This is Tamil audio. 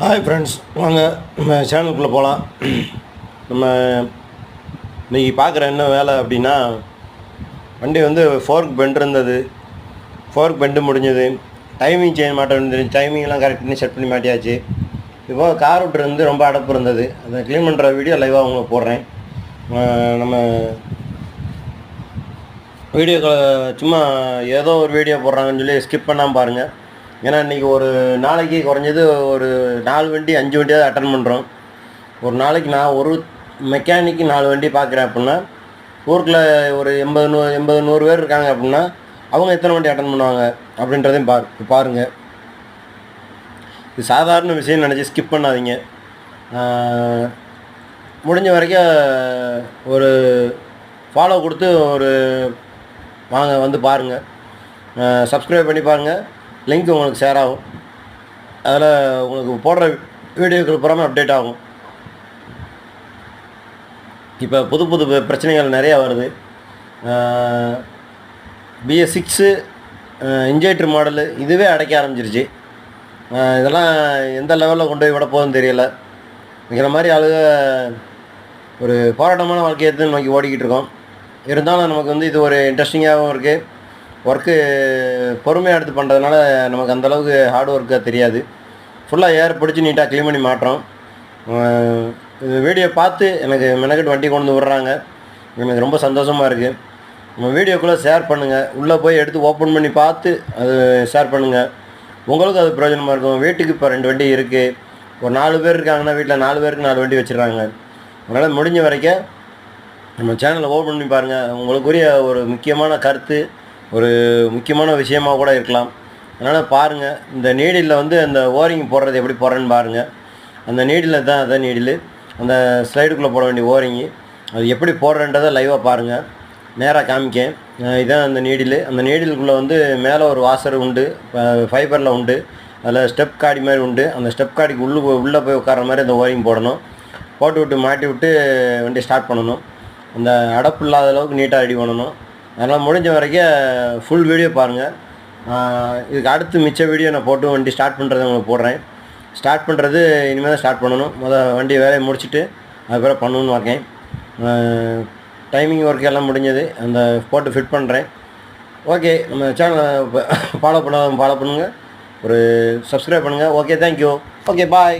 ஹாய் ஃப்ரெண்ட்ஸ் வாங்க நம்ம சேனலுக்குள்ளே போகலாம் நம்ம இன்றைக்கி பார்க்குற என்ன வேலை அப்படின்னா வண்டி வந்து ஃபோர்க் பெண்ட் இருந்தது. ஃபோர்க் பெண்டு முடிஞ்சது. டைமிங் சேஞ்ச் மாட்ட இருந்தது டைமிங்லாம் கரெக்ட் பண்ணி செட் பண்ணி மாட்டியாச்சு. இப்போ கார் விட்டுருந்து ரொம்ப அடப்பு இருந்தது. அதை க்ளீன் பண்ணுற வீடியோ லைவாக உங்களுக்கு போடுறேன். நம்ம வீடியோ சும்மா ஏதோ ஒரு வீடியோ போடுறாங்கன்னு சொல்லி ஸ்கிப் பண்ணாமல் பாருங்கள் ஏன்னா இன்றைக்கி ஒரு நாளைக்கு குறைஞ்சது ஒரு நாலு வண்டி அஞ்சு வண்டியாவது அட்டன் பண்ணுறோம் ஒரு நாளைக்கு நான் ஒரு மெக்கானிக்கு நாலு வண்டி பார்க்குறேன் அப்படின்னா ஊருக்குள்ள ஒரு எண்பது நூறு எண்பது நூறு பேர் இருக்காங்க அப்படின்னா அவங்க எத்தனை வண்டி அட்டன் பண்ணுவாங்க அப்படின்றதையும் பார் பாருங்கள் இது சாதாரண விஷயம் நினச்சி ஸ்கிப் பண்ணாதீங்க. முடிஞ்ச வரைக்கும் ஒரு ஃபாலோ கொடுத்து ஒரு வாங்க வந்து பாருங்கள் சப்ஸ்கிரைப் பண்ணி பாருங்கள் லிங்க் உங்களுக்கு ஷேர் ஆகும். அதில் உங்களுக்கு போடுற வீடியோக்கள் புறமே அப்டேட் ஆகும். இப்போ புது புது பிரச்சனைகள் நிறையா வருது. பிஎஸ் சிக்ஸு இன்ஜெக்டர் மாடலு இதுவே அடைக்க ஆரம்பிச்சிருச்சு. இதெல்லாம் எந்த லெவலில் கொண்டு போய் விட போகுதுன்னு தெரியல. இந்த மாதிரி ஆளுக ஒரு போராட்டமான வாழ்க்கையை எடுத்து நோக்கி ஓடிக்கிட்டு இருக்கோம். இருந்தாலும் நமக்கு வந்து இது ஒரு இன்ட்ரெஸ்டிங்காகவும் இருக்குது ஒர்க்கு பொறுமையாக எடுத்து பண்ணுறதுனால நமக்கு அந்தளவுக்கு ஹார்ட் ஒர்க்காக தெரியாது. ஃபுல்லாக ஏர் பிடிச்சி நீட்டாக க்ளீன் பண்ணி மாட்டுறோம். வீடியோ பார்த்து எனக்கு மெனக்கெட்டு வண்டி கொண்டு வந்து விட்றாங்க. எனக்கு ரொம்ப சந்தோஷமாக இருக்குது நம்ம வீடியோக்குள்ளே ஷேர் பண்ணுங்கள் உள்ளே போய் எடுத்து ஓப்பன் பண்ணி பார்த்து அது ஷேர் பண்ணுங்கள் உங்களுக்கும் அது பிரயோஜனமாக இருக்கும். வீட்டுக்கு இப்போ ரெண்டு வண்டி இருக்குது ஒரு நாலு பேர் இருக்காங்கன்னா வீட்டில் நாலு பேருக்கு நாலு வண்டி வச்சுருக்காங்க அதனால் முடிஞ்ச வரைக்கும் நம்ம சேனலை ஓப்பன் பண்ணி பாருங்கள் உங்களுக்குரிய ஒரு முக்கியமான கருத்து. ஒரு முக்கியமான விஷயமாக கூட இருக்கலாம். அதனால் பாருங்கள் இந்த நீடிலில் வந்து அந்த ஓரிங் போடுறது எப்படி போடுறேன்னு பாருங்கள் அந்த நீடில் தான் அதான் நீடில் அந்த ஸ்லைடுக்குள்ளே போட வேண்டிய ஓரிங்கு. அது எப்படி போடுறன்றதை லைவாக பாருங்கள் நேராக காமிக்கேன். இதுதான் இதான் அந்த நீடில் அந்த நீடிலுக்குள்ளே வந்து மேலே ஒரு வாசர் உண்டு. ஃபைபரில் உண்டு. அதில் ஸ்டெப் காடி மாதிரி உண்டு. அந்த ஸ்டெப் காடிக்கு உள்ளே போய் உள்ளே போய் உட்கார மாதிரி அந்த ஓரிங் போடணும். போட்டு விட்டு மாட்டி விட்டு வண்டி ஸ்டார்ட் பண்ணணும். அந்த அடப்பு இல்லாத அளவுக்கு நீட்டாக ரெடி பண்ணணும். அதனால் முடிஞ்ச வரைக்கும் ஃபுல் வீடியோ பாருங்கள் இதுக்கு அடுத்து மிச்ச வீடியோ நான் போட்டு வண்டி ஸ்டார்ட் பண்ணுறது உங்களுக்கு போடுறேன். ஸ்டார்ட் பண்ணுறது இனிமேல் தான் ஸ்டார்ட் பண்ணணும். முதல் வண்டி வேலையை முடிச்சுட்டு அதுக்கப்புறம் பண்ணணும்னு இருக்கேன். டைமிங் ஒர்க் எல்லாம் முடிஞ்சது. அந்த போட்டு ஃபிட் பண்ணுறேன் ஓகே நம்ம சேனலை ஃபாலோ பண்ண ஃபாலோ பண்ணுங்கள் ஒரு சப்ஸ்கிரைப் பண்ணுங்கள் ஓகே தேங்க்யூ ஓகே பாய்